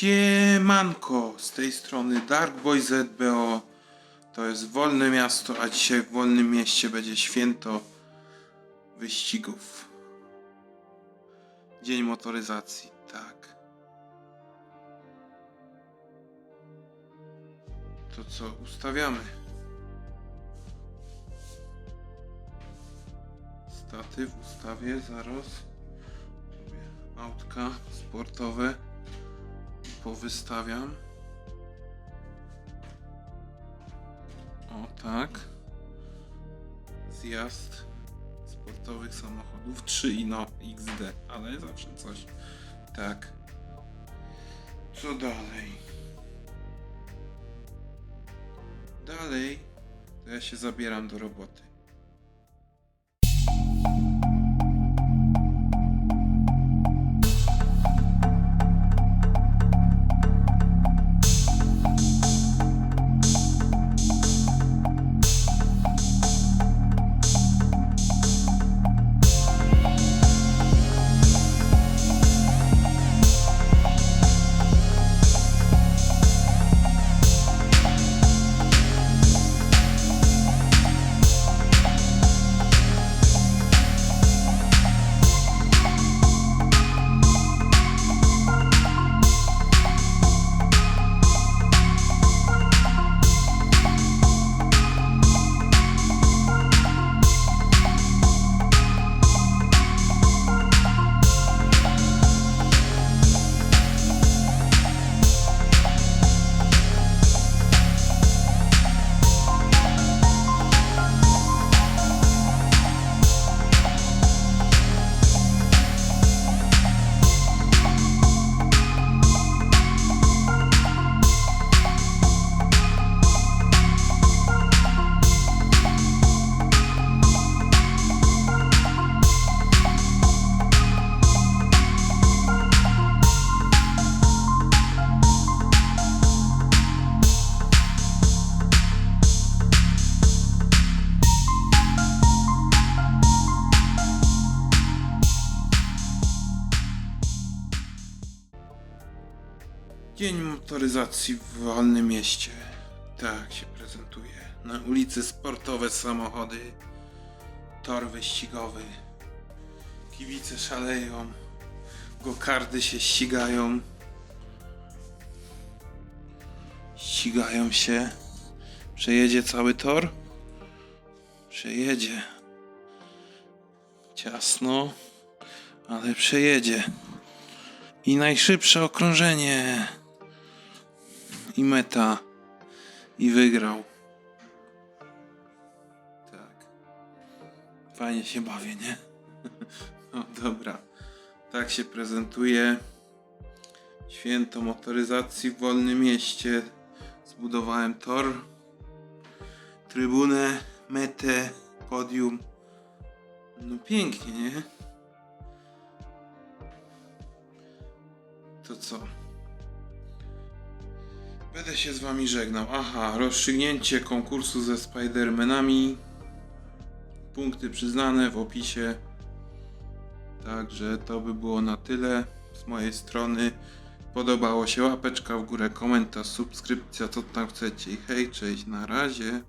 Siemanko, z tej strony Darkboy ZBO. To jest wolne miasto, a dzisiaj w wolnym mieście będzie święto wyścigów. Dzień motoryzacji, tak. To co, ustawiamy. Statyw ustawię zaraz. Autka sportowe powystawiam. O tak. Zjazd sportowych samochodów 3 ino XD, ale zawsze coś. Tak. Co dalej? Dalej to ja się zabieram do roboty. Dzień motoryzacji w wolnym mieście. Tak się prezentuje. Na ulicy sportowe samochody, tor wyścigowy, kibice szaleją, gokardy się ścigają. Ścigają się. Przejedzie cały tor? Przejedzie. Ciasno, ale przejedzie. I najszybsze okrążenie. I meta. I wygrał. Tak. Fajnie się bawię, nie? No dobra. Tak się prezentuje święto motoryzacji w wolnym mieście. Zbudowałem tor, trybunę, metę, podium. No pięknie, nie? To co? Będę się z wami żegnał. Aha, rozstrzygnięcie konkursu ze Spidermanami. Punkty przyznane w opisie. Także to by było na tyle z mojej strony. Podobało się łapeczka w górę, komentarz, subskrypcja, co tam chcecie. Hej, cześć, na razie.